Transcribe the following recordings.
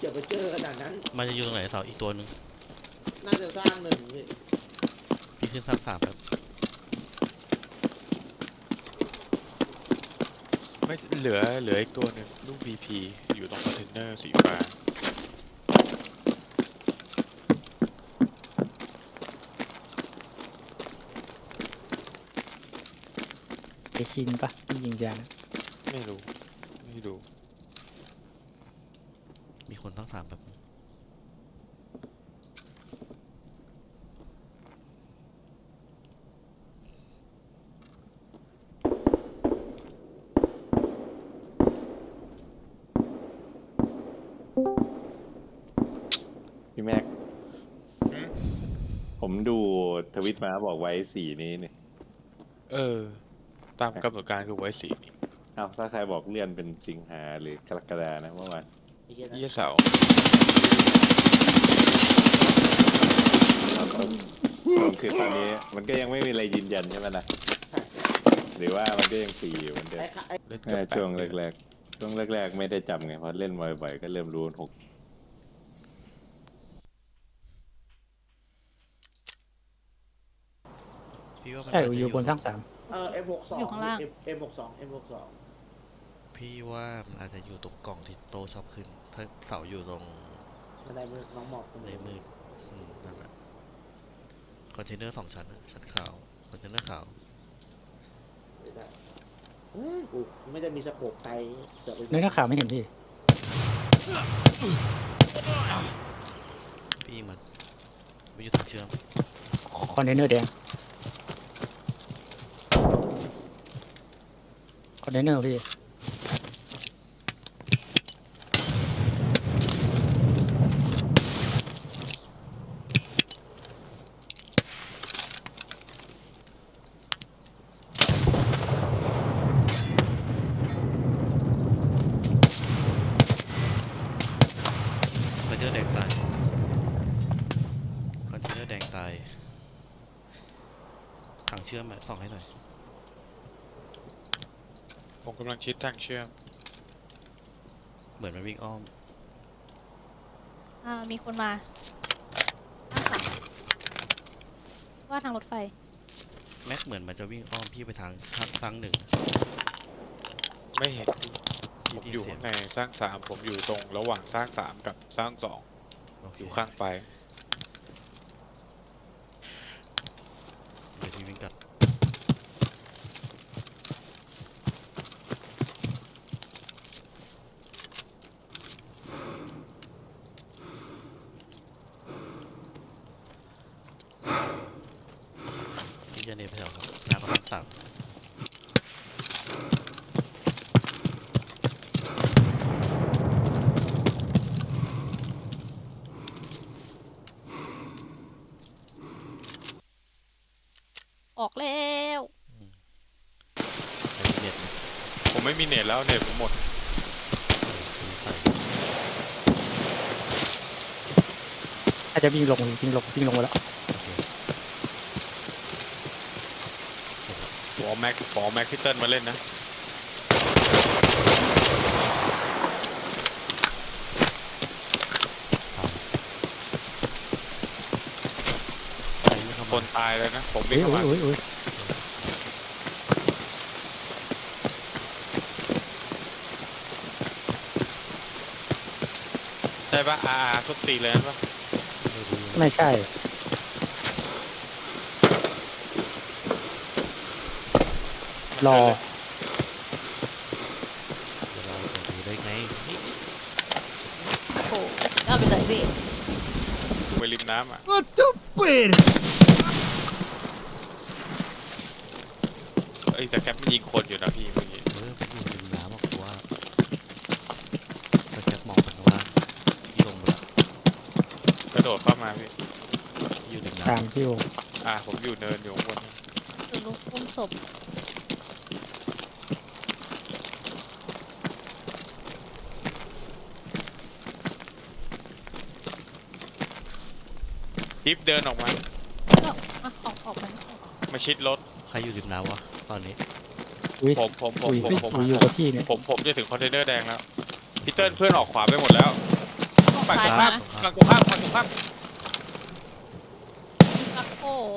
เจอไปเจอขนาดนั้น มันจะอยู่ตรงไหนเสาอีกตัวหนึ่งน่าจะสร้างหนึ่งพี่พี่ขึ้นสร้างสามแบบไม่เหลือเหลืออีกตัวหนึ่งลูก BP อยู่ตรงคอนเทนเนอร์สีฟ้าเอชินปะที่ยิงยางไม่รู้ไม่รู้ มีคนตั้งสามแบบพี่แม็กอืมผมดูทวิตมาบอกไว้สีนี้นี่เออ ตามกำหนดการคือไว้สีนี้ อ้าวถ้าใครบอกเลื่อนเป็นสิงหาหรือกรกฎานะเมื่อวาน ไอ้เหี้ยนะยี่เสาร์คือตอนนี้มันก็ยังไม่มีอะไรยืนยันใช่ไหมนะหรือว่ามันก็ยังสีอยู่เหมือนเดิมไอ้ไอ้เล่นเอกับอแปดช่วงเดือนแรกๆช่วงแรกๆ ไม่ได้จำไงเพราะเล่นบ่อยๆก็เริ่มรู้หกพี่ว่ามันใช่อาจจะอยู่บนสร้างสามเออ M62 อยู่ข้างล่าง M M62 M62 พี่ว่ามันอาจจะอยู่ตรงกล่องที่โตชอบขึ้น ถ้าเสาอยู่ตรงมันได้มือน้องหมอกตรงในนี้มืดอืมนั่นแหละคอนเทนเนอร์สองชั้นอะชั้นขาวคอนเทนเนอร์ขาวไม่ได้เอ้ยกูไม่ได้มีสโคปไกลเสือกไปเนื้อข่าวไม่เห็นพี่ พี่ยิงมันมันอยู่ทางเชื่อมคอนเทนเนอร์แดง คอนเทนเนอร์พี่ คอนเทนเนอร์แดงตายคอนเทนเนอร์แดงตาย ถังเชื่อมอะส่องให้หน่อย ผมกำลังชิดทางเชื่อม เหมือนมันวิ่งอ้อม อ่ามีคนมาว่าทางรถไฟ แม็กเหมือนมันจะวิ่งอ้อมพี่ไปทางสร้างหนึ่งไม่เห็นผมพี่อยู่เสียข้างในสร้างสามผมอยู่ตรงระหว่างสร้างสามกับสร้างสองโอเคอยู่ข้างไป เดี๋ยวพี่วิ่งกลับพี่จะเนยไปแถวหน้ากำลังสั่ง ออกแล้วไอ้เน็ตเนี่ยผมไม่มีเน็ตแล้วเน็ตผมหมดคือใส่อาจจะวิ่งลงวิ่งลงวิ่งลงมาแล้วโอเคขอแม็กขอแม็กพิเติลมาเล่นนะ ใส่ไม่เข้า คมานตายเลยนะ ผมอุ้วิ่ยงเข้าอุ้ยมาอุ้ยอุ้ยใช่ปะอาทุบตีเลยนะปะไม่รู้ไม่ใช่ รอ เดี๋ยวเราจะดูได้ไงนี่โอ้โหเอาไปเลยพี่ ไปริมน้ำอะ What the fuck? เอ้ยแต่แคปมันยิงคนอยู่นะพี่เมื่อกี้เออมันอยู่ริมน้ำบอกว่าก็แค่มองไปข้างล่างที่ลงไปละกระโดดเข้ามาพี่อยู่ริมตามน้ำพี่วงอ่าผมอยู่เนินอยู่ข้างบนคือลุกอุ้มศพทิปเดินออกมา ก็อะออกออกไปมาชิดรถใครอยู่ริมน้ำวะ ตอนนี้ อุ้ยผมผมผมอุ้ยผมอุ้ยผมอุ้ยอยู่กับพี่เนี่ยผมผมจะถึงคอนเทนเนอร์แดงแล้วพีเติ้ลเพื่อนออกขวาไปหมดแล้วฝั่งตรงซ้าข้ายมมาฝั่งตรงข้ามฝั่งตรงข้ามโอ้โห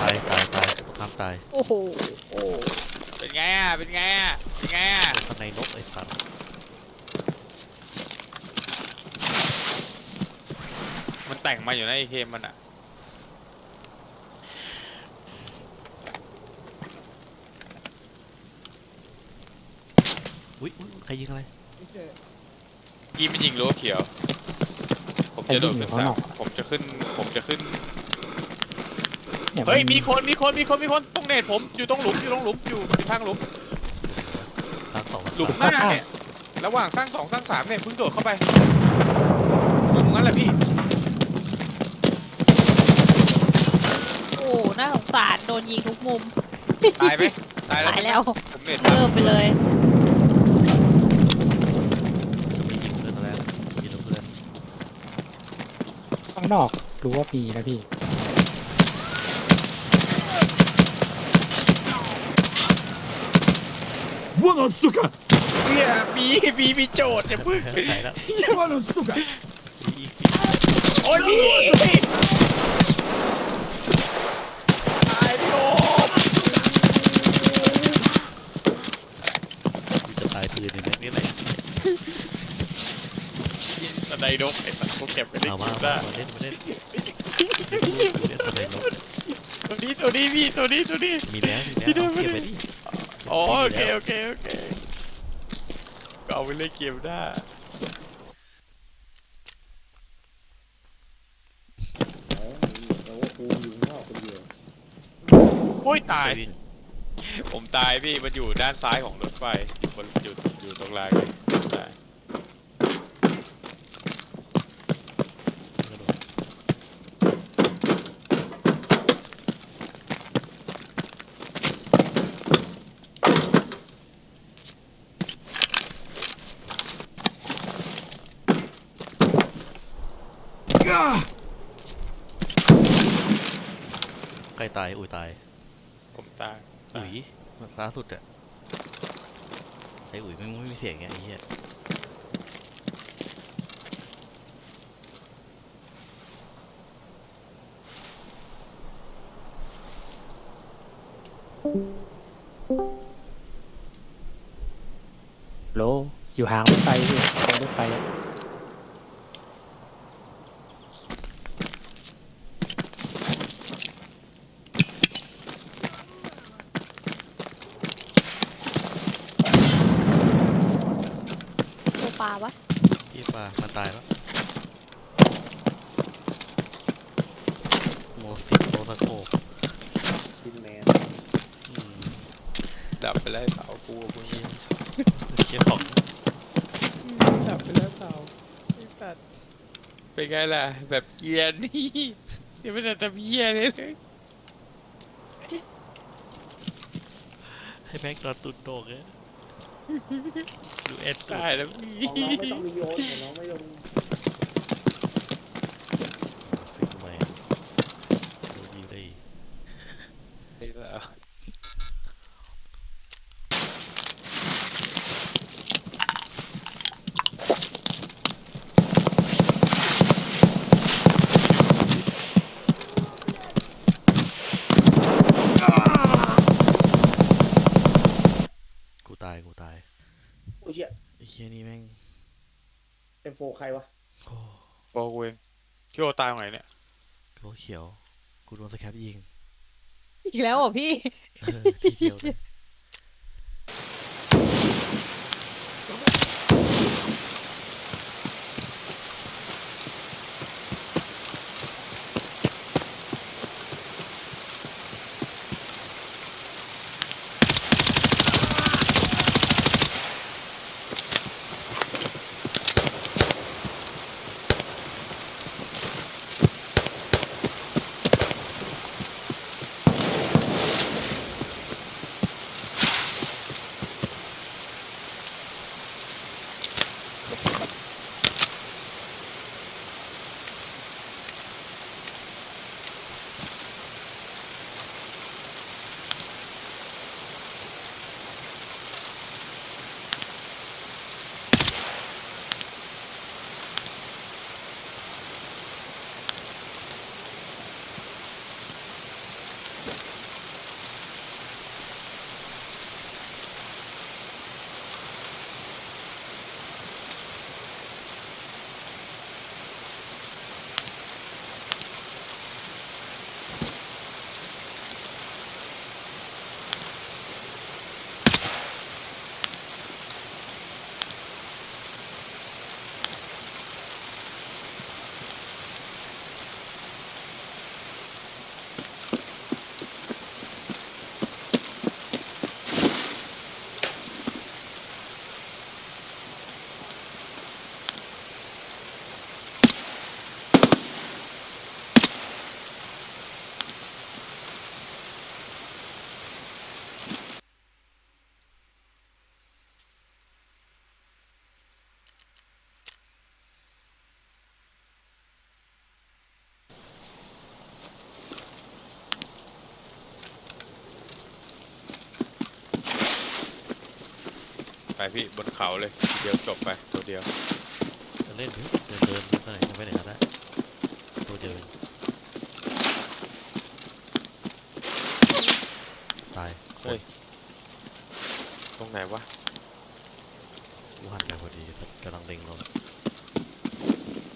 ตายตายตายข้ามตายโอ้โหโอ้เป็นไงอะเป็นไงอะเป็นไงอะข้างในนกไอ้สัตว์มันแต่งมาอยู่นะไอเคมมันอะ อุ้ยอุ๊ยใครยิงอะไร กี้มันยิงรั้วเขียว ผมจะโดดขึ้นเสาผมจะขึ้น ผมจะขึ้นนี่เฮ้ยนมีคน มีคน มีคน มีคน ตรงเนตผม อยู่ตรงหลุม อยู่ตรงหลุม อยู่อยู่ทางหลุมสามสองหลุมหน้าเนี่ย ระหว่างสร้างสองสร้างสามเนี่ยเพิ่งโดดเข้าไปหลุมงั้นแหละพี่ โอ้น่าสงสารโดนยิงทุกมุมตายไหมตายแล้วตายใช่ไหมแล้วผมเนตเริ่มไปเลย จะไปยิงเพื่อนตอนแรกคิดว่าเพื่อน ข้างนอก รู้ว่ามีนะพี่เนี่ยมีมีมีโจทย์จะพึ่งตายแล้วอีกอีกโอ้ยพี่ตายพี่โอมกูจะตายปืนในแม็ก นี่แหละสไนดกไอ้สัตว์กูเก็บไปได้เอากิมานได้ มาเล่นมาเล่นเล่นอะไรนกตัวนี้ตัวนี้พี่ตัวนี้ตัวนี้ มีแล้วมีแล้วเอาเก็บไปดิอ๋อโอเคโอเคโอเคก็เอาไปเล่นเกมได้โหแล้วว่ากูอยู่ข้างนอกคนเดียวโอ้ยตายวิ่งผมตายพี่มันอยู่ด้านซ้ายของรถไฟอยู่บนอยู่อยู่ตรงรางเลยตาย กระโดด ใคร ตายอุ้ยตายผมตายอุ๋ยล่าสุดอะไอ้อุ๋ยไม่งไม่มีเสียงไงไอ้เหี้ยโลอยู่ห่างรถไฟพี่ตรงรถไฟ ตัวปลาวะ พี่ปลามัน ตายแล้วโมสิโมสโคปพินแมนอืมดับไปแล้วเสากูกับมึงเชี่ยเชี่ยของดับไปแล้วเสาไอ้สัตว์เป็นไงล่ะ แบบเกรียร์นี่ยังไม่ได้ทำเหี้ยเลยเลยให้แม็กนอนตุนโดกเลย ดูเอ็ดตุนตายแล้วพี่ของน้องไม่ต้องมีโยนของน้องไม่ต้อง โฟใครวะโอ้โกูเองคิดว่าตายตรงไหนเนี่ยโลเขียว กูโดนสแคปยิง อีกแล้วเหรอพี่ทีเดียว พี่บนเขาเลยเดียวจบไปตัวเดียวจะเล่นเดินเดินเดินไปไหนไปไหนก็ได้ตัวเดียวเองตายคเฮ้นยตรงไหนวะกูหันไปพอดีกำลังเล็งเรา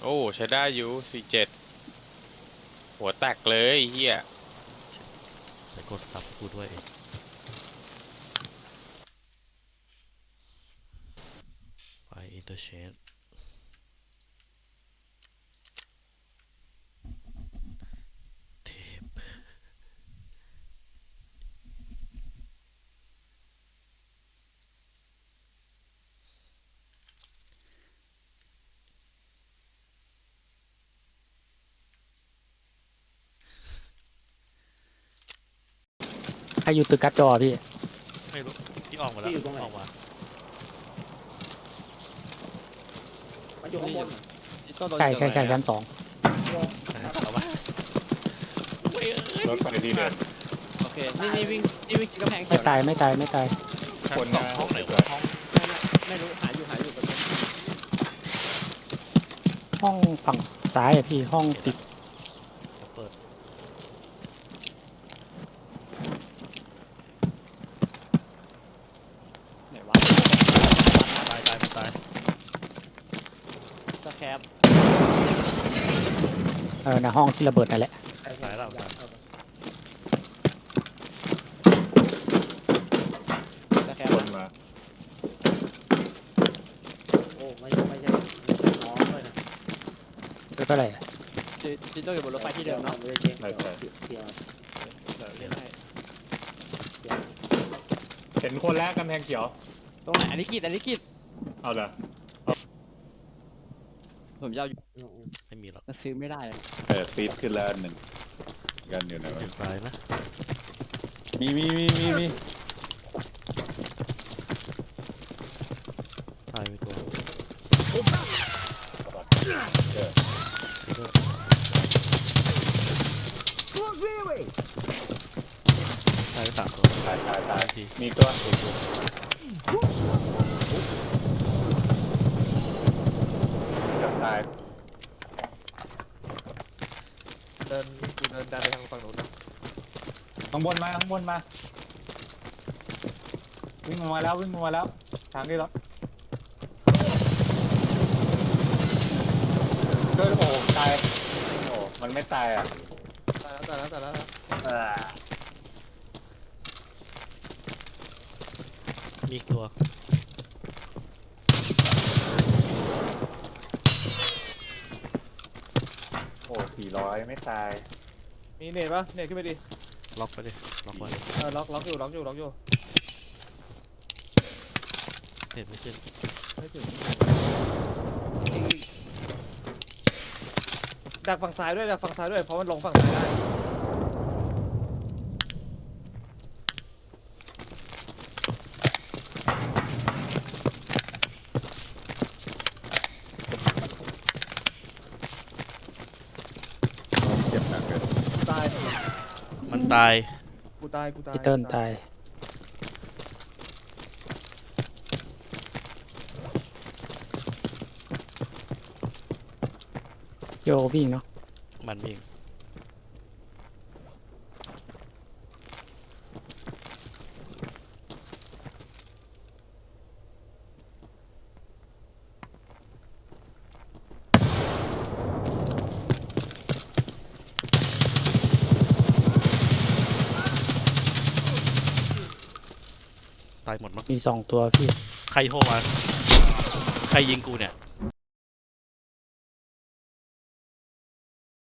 โอ้ใช้ได้อยู่สี่เจ็ดหัวแตกเลยไอ้เฮียไปกดซับกูด้วยเอง ไปอินเตอร์เชนเทปใครอยู่ตึกกัดจอพี่ไม่รู้ที่ออกมาแล้วที่อยู่ตรงไหน ออกมา มันอยู่ข้างบนน่ะใช่ใช่ใช่ชั้นสองเอามาเว้ยเอ้ยรถไฟที่เดินโอเค นี่นี่วิ่งนี่วิ่งกำแพงเขีไม่ยวตายไม่ตายไม่ตายชั้นคนสองนะห้องไหนวะห้องไม่ไม่ไม่รู้หาอยู่หาอยู่แบบนี้ห้องฝั่งซ้ายอะพี่ห้องติด เปิด ไหนวะ ตายตายไม่ตาย สแคป เออในห้องที่ระเบิดนั่นแหละตายแล้วตายสแคปคนมาโอ้ไม่ไม่ใช่ไม่ใช่น้องเลยนะคือเท่าไหร่อะจิจิโต้อยู่บนรถไฟที่เดิมเนาะไม่ได้เช็คใช่ใช่เดี๋ยวเดี๋ยวเล่นให้เห็นคนแล้วกำแพงเขียว ตรงไหนอันนี้กีดอันนี้กีดเอาเลย ผมจะเอาอยู่อืมอืมไม่มีหรอกมันซื้อไม่ได้อะเออฟีดขึ้นแล้วอันหนึ่งกันอยู่ไหนวะอยู่ซ้ายนะมีมีมีมีมีตายไปตัวเออตายไปสามตัวตายตายตายทีมีตัว ตาย เดินกูเดินดันไปทางฝั่งนู้นนะข้างบนมาข้างบนมา วิ่งมาแล้ววิ่งมาแล้ว ทางนี้แล้วเฮ้ยโอ้ตายโอ้มันไม่ตายอะตายแล้วตายแล้วตายแล้วมีอีกตัว โอ้ สี่ร้อยไม่ตาย มีเนตปะเนตขึ้นไปดิ ล็อกไปดิ ล็อกไว้เออล็อกล็อกอยู่ล็อกอยู่ล็อกอยู่ เน็ตไม่ขึ้นไม่ถึงอีกอีกดักฝั่งซ้ายด้วยดักฝั่งซ้ายด้วยเพราะมันลงฝั่งซ้ายได้ เจ็บหนักเลย กูตาย มัน ตาย กูตายกูตายพี่เติ้ลตายโยวิ่งเนาะมันวิ่งตายหมดมั้ง มีสองตัวพี่ ใครโทรมา ใครยิงกูเนี่ย